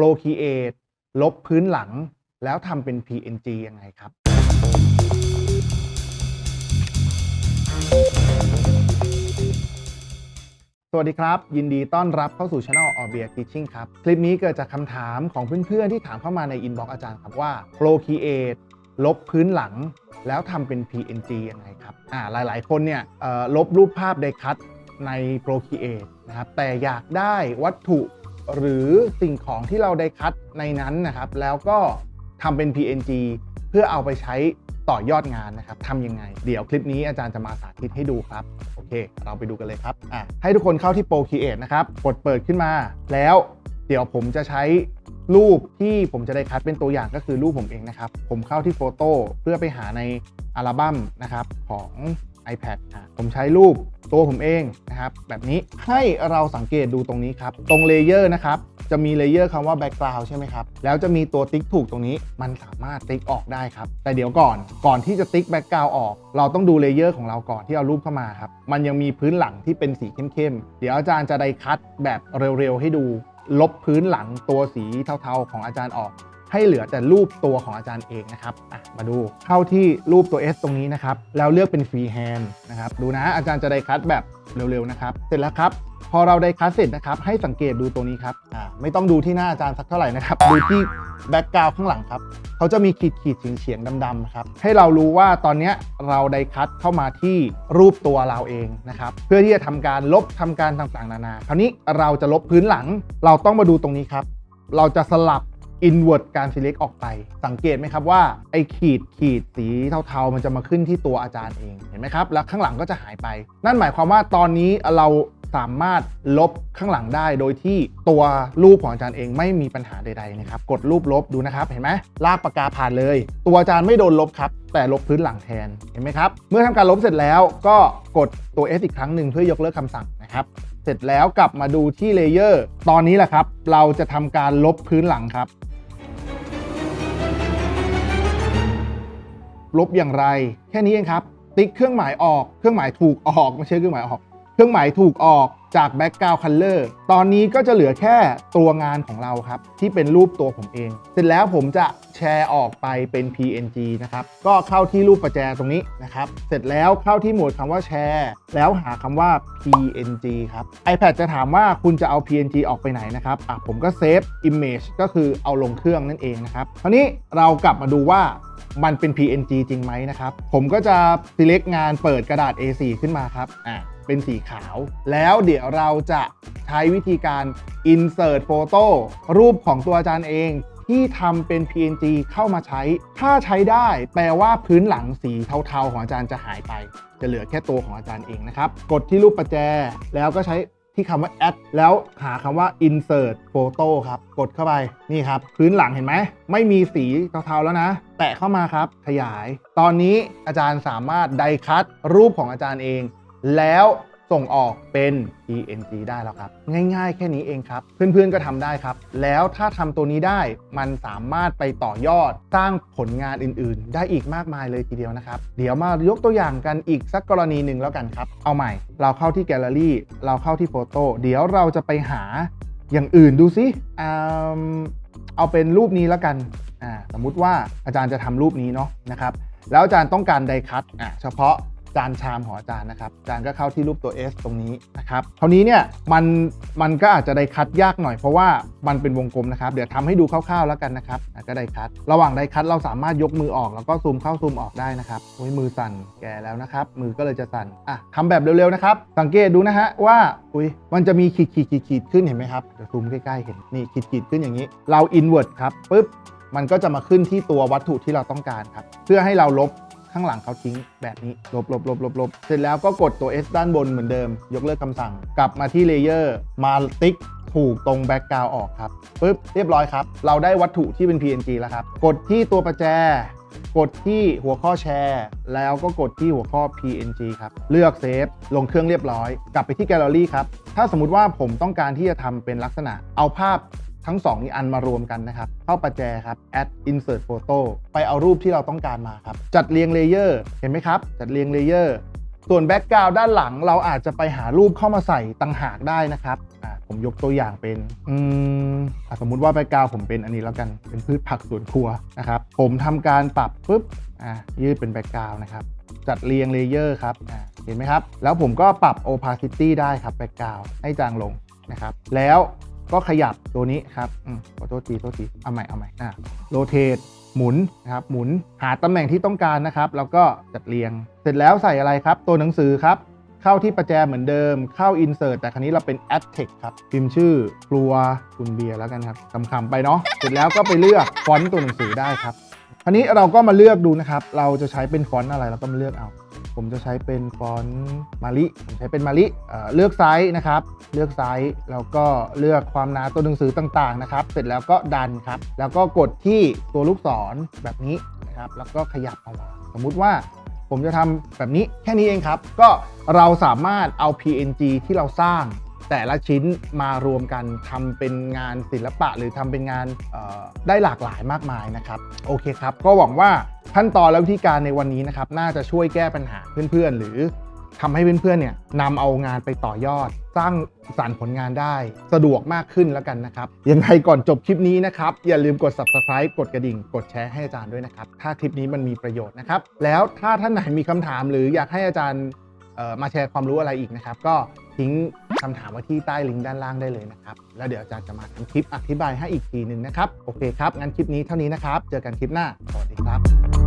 Procreate ลบพื้นหลัง แล้วทำเป็น PNG ยังไงครับ สวัสดีครับ ยินดีต้อนรับเข้าสู่ Channel o r b i a Teaching ครับ คลิปนี้เกิดจากคำถามของเพื่อนๆ ที่ถามเข้ามาใน inbox อกอาจารย์ครับว่า Procreate ลบพื้นหลังแล้วทำเป็น PNG ยังไงครับ อ่า หลายๆ คนเนี่ยลบรูปภาพไดคัตใน Procreate นะครับ แต่อยากได้วัตถุ หรือสิ่งของที่เราได้คัดในนั้นนะครับ แล้วก็ทำเป็น PNG เพื่อเอาไปใช้ต่อยอดงานนะครับทำยังไง เดี๋ยวคลิปนี้อาจารย์จะมาสาธิตให้ดูครับ โอเค เราไปดูกันเลยครับอะให้ทุกคนเข้าที่ Procreate นะครับ กดเปิดขึ้นมา แล้วเดี๋ยวผมจะใช้รูปที่ผมจะได้คัดเป็นตัวอย่างก็คือรูปผมเองนะครับ ผมเข้าที่โฟโต้เพื่อไปหาในอัลบั้มนะครับของ iPad ผมใช้รูปตัวผมเองนะครับแบบนี้ให้เราสังเกตดูตรงนี้ครับ ตรงเลเยอร์นะครับจะมีเลเยอร์คำว่า background ใช่ไหมครับ แล้วจะมีตัวติ๊กถูกตรงนี้มันสามารถติ๊กออกได้ครับ แต่เดี๋ยวก่อนก่อนที่จะติ๊ก background ออก เราต้องดูเลเยอร์ของเราก่อนที่เอารูปเข้ามาครับ มันยังมีพื้นหลังที่เป็นสีเข้มๆ เดี๋ยวอาจารย์จะได้คัดแบบเร็วๆ ให้ดู ลบพื้นหลังตัวสีเทาๆของอาจารย์ออก ให้เหลือแต่รูปตัวของอาจารย์เองนะครับมาดูเข้าที่รูปตัว S ตรงนี้นะครับ แล้วเลือกเป็นฟรีแฮนด์นะครับดูนะอาจารย์จะได้คัดแบบเร็วๆนะครับ เสร็จแล้วครับ พอเราได้คัดเสร็จนะครับ ให้สังเกตดูตรงนี้ครับไม่ต้องดูที่หน้าอาจารย์สักเท่าไหร่นะครับ ดูที่แบ็กกราวข้างหลังครับเขาจะมีขีดขีดเฉียงๆดำๆครับ ให้เรารู้ว่าตอนนี้เราได้คัดเข้ามาที่รูปตัวเราเองนะครับ เพื่อที่จะทำการลบทำการต่างๆ นานา คราวนี้เราจะลบพื้นหลัง เราต้องมาดูตรงนี้ครับ เราจะสลับ invert การ select ออกไป สังเกตไหมครับว่าไอ้ขีดขีดสีเทาๆ มันจะมาขึ้นที่ตัวอาจารย์เอง เห็นไหมครับ แล้วข้างหลังก็จะหายไป นั่นหมายความว่าตอนนี้เราสามารถลบข้างหลังได้โดยที่ตัวรูปของอาจารย์เองไม่มีปัญหาใดๆนะครับ กดรูปลบดูนะครับ เห็นไหมลากปากกาผ่านเลย ตัวอาจารย์ไม่โดนลบครับ แต่ลบพื้นหลังแทนเห็นไหมครับ เมื่อทำการลบเสร็จแล้วก็กดตัว S อีกครั้งหนึ่งเพื่อยกเลิกคำสั่งนะครับ เสร็จแล้วกลับมาดูที่เลเยอร์ตอนนี้แหละครับ เราจะทำการลบพื้นหลังครับ ลบอย่างไร แค่นี้เองครับ ติ๊กเครื่องหมายออก เครื่องหมายถูกออกไม่ใช่เครื่องหมายออก ครื่องหมายถูกออกจาก background color ตอนนี้ก็จะเหลือแค่ตัวงานของเราครับ ที่เป็นรูปตัวผมเอง เสร็จแล้วผมจะแชร์ออกไปเป็น PNG นะครับ ก็เข้าที่รูปประแจตรงนี้นะครับ เสร็จแล้วเข้าที่หมวดคำว่าแชร์ แล้วหาคำว่า PNG ครับ iPad จะถามว่าคุณจะเอา PNG ออกไปไหนนะครับอะผมก็เซฟ image ก็คือเอาลงเครื่องนั่นเองนะครับคราวนี้เรากลับมาดูว่ามันเป็น PNG จริงไหมนะครับ ผมก็จะ select งานเปิดกระดาษ A4 ขึ้นมาครับอ่า เป็นสีขาว แล้วเดี๋ยวเราจะใช้วิธีการ insert photo รูปของตัวอาจารย์เองที่ทำเป็น PNG เข้ามาใช้ ถ้าใช้ได้แปลว่าพื้นหลังสีเทาๆ ของอาจารย์จะหายไป จะเหลือแค่ตัวของอาจารย์เองนะครับ กดที่รูปประแจ แล้วก็ใช้ที่คำว่า add แล้วหาคำว่า insert photo ครับ กดเข้าไป นี่ครับ พื้นหลังเห็นไหม ไม่มีสีเทาๆแล้วนะ แตะเข้ามาครับ ขยาย ตอนนี้อาจารย์สามารถไดคัตรูปของอาจารย์เอง แล้วส่งออกเป็น PNG ได้แล้วครับ ง่ายๆ แค่นี้เองครับ เพื่อนๆก็ทำได้ครับ แล้วถ้าทำตัวนี้ได้มันสามารถไปต่อยอดสร้างผลงานอื่นๆ ได้อีกมากมายเลยทีเดียวนะครับ เดี๋ยวมายกตัวอย่างกันอีกสักกรณีหนึ่งแล้วกันครับ เอาใหม่ เราเข้าที่แกลเลอรี่ เราเข้าที่โฟโต้เดี๋ยวเราจะไปหาอย่างอื่นดูซิเอาเป็นรูปนี้แล้วกันสมมุติว่าอาจารย์จะทำรูปนี้เนาะนะครับแล้วอาจารย์ต้องการไดคัตเฉพาะ จานชามของอาจารย์นะครับจารย์ก็เข้าที่รูปตัว S ตรงนี้นะครับคราวนี้เนี่ยมันมันก็อาจจะได้คัตยากหน่อยเพราะว่ามันเป็นวงกลมนะครับ เดี๋ยวทำให้ดูคร่าวๆแล้วกันนะครับก็ได้คัตระหว่างได้คัตเราสามารถยกมือออกแล้วก็ซูมเข้าซูมออกได้นะครับโอ้ยมือสั่นแก่แล้วนะครับ มือก็เลยจะสั่นอะทำแบบเร็วๆนะครับ สังเกตดูนะฮะว่าอุ้ยมันจะมีขีดขีดขีดขีดขึ้นเห็นไหมครับเดี๋ยวซูมใกล้ๆเห็นนี่ขีดขีดขึ้นอย่างนี้ เราอินเว r ร์ครับปุ๊บมันก็จะมาขึ้นที่ตัววัตถุที่เราต้องการครับ เพื่อให้เราลบ ข้างหลังเขาทิ้งแบบนี้ลบลบลบลบลบเสร็จแล้วก็กดตัว S ด้านบนเหมือนเดิม ยกเลิกคำสั่ง กลับมาที่เลเยอร์มาติ๊กถูกตรงแบ็กกราวออกครับปุ๊บเรียบร้อยครับ เราได้วัตถุที่เป็น PNG แล้วครับ กดที่ตัวประแจ กดที่หัวข้อแชร์ แล้วก็กดที่หัวข้อ PNG ครับ เลือกเซฟลงเครื่องเรียบร้อย กลับไปที่แกลเลอรี่ครับ ถ้าสมมุติว่าผมต้องการที่จะทำเป็นลักษณะ เอาภาพ ทั้ง2นี้อันมารวมกันนะครับ เข้าประแจครับ add insert photo ไปเอารูปที่เราต้องการมาครับ จัดเรียงเลเยอร์ เห็นไหมครับ จัดเรียงเลเยอร์ ส่วนแบ็กกราวด์ด้านหลังเราอาจจะไปหารูปเข้ามาใส่ต่างหากได้นะครับ ผมยกตัวอย่างเป็น อืมอสมมุติว่าแบ็กกราวผมเป็นอันนี้แล้วกัน เป็นพืชผักสวนครัวนะครับ ผมทำการปรับปุ๊บ อะ ยืดเป็นแบ็กกราวนะครับ จัดเรียงเลเยอร์ครับ อะ เห็นไหมครับ แล้วผมก็ปรับ opacity ได้ครับแบ็กกราวให้จางลงนะครับ แล้ว ก็ขยับตัวนี้ครับขอโทษทีโทษทีเอาใหม่เอาใหม่อะโรเทตหมุนนะครับหมุนหาตำแหน่งที่ต้องการนะครับ แล้วก็จัดเรียง เสร็จแล้วใส่อะไรครับ ตัวหนังสือครับ เข้าที่ประแจเหมือนเดิมเข้า insert แต่ครั้นี้เราเป็น ad text ครับ พิมพ์ชื่อครัวคุณเบียร์แล้วกันครับคำๆไปเนาะเสร็จแล้วก็ไปเลือกฟอนต์ตัวหนังสือได้ครับคราวนี้เราก็มาเลือกดูนะครับ เราจะใช้เป็นฟอนต์อะไรเราก็มาเลือกเอา ผมจะใช้เป็นฟอนต์มาริผมใช้เป็นมาริเเลือกไซส์นะครับ เลือกไซส์แล้วก็เลือกความหนาตัวหนังสือต่างๆนะครับ เสร็จแล้วก็ดันครับ แล้วก็กดที่ตัวลูกศรแบบนี้นะครับ แล้วก็ขยับออาวางสมมุติว่าผมจะทำแบบนี้แค่นี้เองครับ ก็เราสามารถเอา PNG ที่เราสร้าง แต่ละชิ้นมารวมกันทำเป็นงานศิลปะ หรือทำเป็นงานได้หลากหลายมากมายนะครับโอเคครับ ก็หวังว่าขั้นตอนและวิธีการในวันนี้นะครับน่าจะช่วยแก้ปัญหาเพื่อนๆ หรือทำให้เพื่อนๆเนี่ยนำเอางานไปต่อยอด สร้างสรรค์ผลงานได้สะดวกมากขึ้นแล้วกันนะครับ ยังไงก่อนจบคลิปนี้นะครับ อย่าลืมกด subscribe กดกระดิ่ง กดแชร์ให้อาจารย์ด้วยนะครับ ถ้าคลิปนี้มันมีประโยชน์นะครับ แล้วถ้าท่านไหนมีคำถามหรืออยากให้อาจารย์มาแชร์ความรู้อะไรอีกนะครับ ก็ ทิ้งคำถามไว้ที่ใต้ลิงก์ด้านล่างได้เลยนะครับ แล้วเดี๋ยวอาจารย์จะมาทำคลิปอธิบายให้อีกทีหนึ่งนะครับ โอเคครับ งั้นคลิปนี้เท่านี้นะครับ เจอกันคลิปหน้า สวัสดีครับ